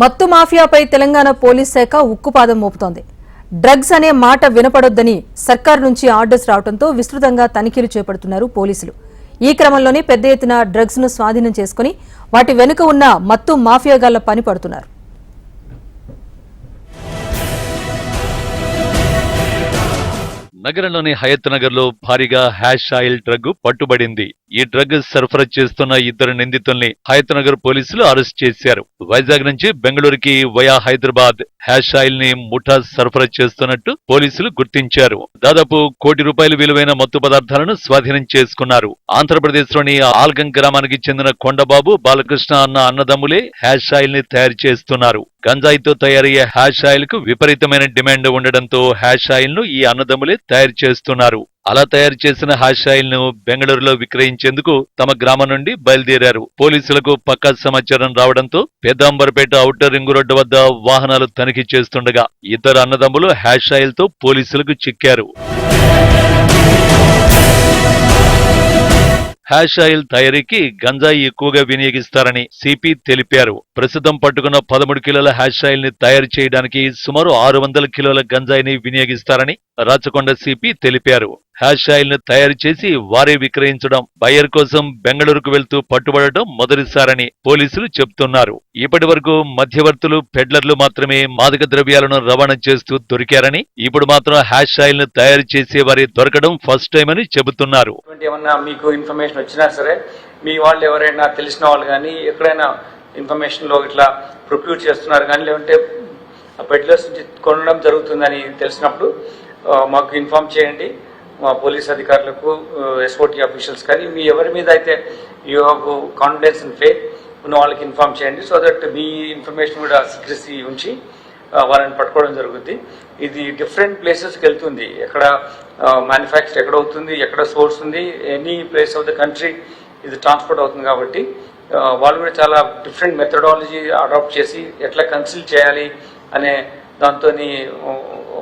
మత్తు మాఫియాపై తెలంగాణ పోలీస్ శాఖ ఉక్కుపాదం మోపుతోంది. డ్రగ్స్ అనే మాట వినపడొద్దని సర్కార్ నుంచి ఆర్డర్స్ రావడంతో విస్తృతంగా తనిఖీలు చేపడుతున్నారు పోలీసులు. ఈ క్రమంలోనే పెద్ద ఎత్తున డ్రగ్స్ను స్వాధీనం చేసుకుని వాటి వెనుక ఉన్న మత్తు మాఫియాగాళ్ళ పని పడుతున్నారు. నగరంలోని హయత్ నగర్లో భారీగా హ్యాష్ ఆయిల్ డ్రగ్ పట్టుబడింది. ఈ డ్రగ్ సరఫరా చేస్తున్న ఇద్దరు నిందితుల్ని హయత్ నగర్ పోలీసులు అరెస్ట్ చేశారు. వైజాగ్ నుంచి బెంగళూరుకి వయా హైదరాబాద్ హ్యాష్ ఆయిల్ని ముఠా సరఫరా చేస్తున్నట్టు పోలీసులు గుర్తించారు. దాదాపు కోటి రూపాయల విలువైన మత్తు పదార్థాలను స్వాధీనం చేసుకున్నారు. ఆంధ్రప్రదేశ్లోని ఆల్గం గ్రామానికి చెందిన కొండబాబు బాలకృష్ణ అన్న అన్నదమ్ములే హ్యాష్ ఆయిల్ని తయారు చేస్తున్నారు. గంజాయితో తయారయ్యే హ్యాష్ ఆయిల్కు విపరీతమైన డిమాండ్ ఉండడంతో హ్యాష్ ఆయిల్ను ఈ అన్నదమ్ములే తయారు చేస్తున్నారు. అలా తయారు చేసిన హ్యాష్ ఆయిల్ను బెంగళూరులో విక్రయించేందుకు తమ గ్రామం నుండి బయలుదేరారు. పోలీసులకు పక్కా సమాచారం రావడంతో పెద్దాంబర్పేట ఔటర్ రింగు రోడ్డు వద్ద వాహనాలు తనిఖీ చేస్తుండగా ఇద్దరు అన్నదమ్ములు హ్యాష్ ఆయిల్తో పోలీసులకు చిక్కారు. హ్యాష్ ఆయిల్ తయారీకి గంజాయి ఎక్కువగా వినియోగిస్తారని సిపి తెలిపారు. ప్రస్తుతం పట్టుకున్న పదమూడు కిలోల హ్యాష్ ఆయిల్ని తయారు చేయడానికి సుమారు ఆరు వందల కిలోల గంజాయిని వినియోగిస్తారని రాచకొండ సిపి తెలిపారు. హ్యాష్ ఆయిల్ను తయారు చేసి వారే విక్రయించడం బయర్ కోసం బెంగళూరుకు వెళ్తూ పట్టుబడటం మొదటిసారని పోలీసులు చెబుతున్నారు. ఇప్పటి వరకు మధ్యవర్తులు పెడ్లర్లు మాత్రమే మాదక ద్రవ్యాలను రవాణా చేస్తూ దొరికారని ఇప్పుడు మాత్రం హ్యాష్ ఆయిల్ను తయారు చేసే వారి దొరకడం ఫస్ట్ టైం అని చెబుతున్నారు. మీకు ఇన్ఫర్మేషన్ వచ్చినా సరే మీ వాళ్ళు ఎవరైనా తెలిసిన వాళ్ళు కానీ ఎక్కడైనా ఇన్ఫర్మేషన్లో ఇట్లా ప్రొక్యూర్ చేస్తున్నారు కానీ లేదంటే పెడ్లర్స్ నుంచి కొనడం జరుగుతుందని తెలిసినప్పుడు మాకు ఇన్ఫామ్ చేయండి. మా పోలీస్ అధికారులకు ఎస్ఓటీ ఆఫీషియల్స్ కానీ మీ ఎవరి మీద అయితే you have confidence in faith ఉన్న వాళ్ళకి ఇన్ఫామ్ చేయండి. సో దట్ మీ ఇన్ఫర్మేషన్ కూడా సీక్రెసీ ఉంచి వాళ్ళని పట్టుకోవడం జరుగుద్ది. ఇది డిఫరెంట్ ప్లేసెస్కి వెళ్తుంది. ఎక్కడ మ్యానుఫ్యాక్చర్ ఎక్కడ అవుతుంది ఎక్కడ సోర్స్ ఉంది any place of the country ఇది ట్రాన్స్పోర్ట్ అవుతుంది కాబట్టి వాళ్ళు కూడా చాలా డిఫరెంట్ మెథడాలజీ అడాప్ట్ చేసి ఎట్లా కన్సిల్ చేయాలి అనే దాంతో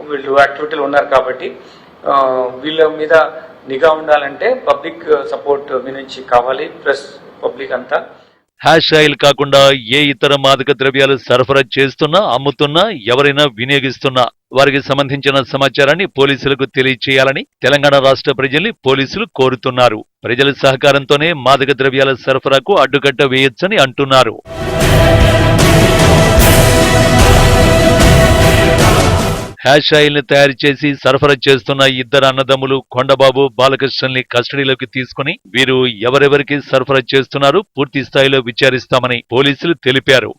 వీళ్ళు యాక్టివిటీలు ఉన్నారు కాబట్టి వీళ్ళ మీద నిఘా ఉండాలంటే పబ్లిక్ సపోర్ట్ మీ నుంచి కావాలి ప్లస్ పబ్లిక్ అంతా. హ్యాష్ ఆయిల్ కాకుండా ఏ ఇతర మాదక ద్రవ్యాలు సరఫరా చేస్తున్నా అమ్ముతున్నా ఎవరైనా వినియోగిస్తున్నా వారికి సంబంధించిన సమాచారాన్ని పోలీసులకు తెలియచేయాలని తెలంగాణ రాష్ట్ర ప్రజల్ని పోలీసులు కోరుతున్నారు. ప్రజల సహకారంతోనే మాదక ద్రవ్యాల సరఫరాకు అడ్డుకట్ట వేయొచ్చని అంటున్నారు. హ్యాష్ ఆయిల్ని తయారు చేసి సరఫరా చేస్తున్న ఇద్దరు అన్నదమ్ములు కొండబాబు బాలకృష్ణల్ని కస్టడీలోకి తీసుకుని వీరు ఎవరెవరికి సరఫరా చేస్తున్నారు పూర్తి స్థాయిలో విచారిస్తామని పోలీసులు తెలిపారు.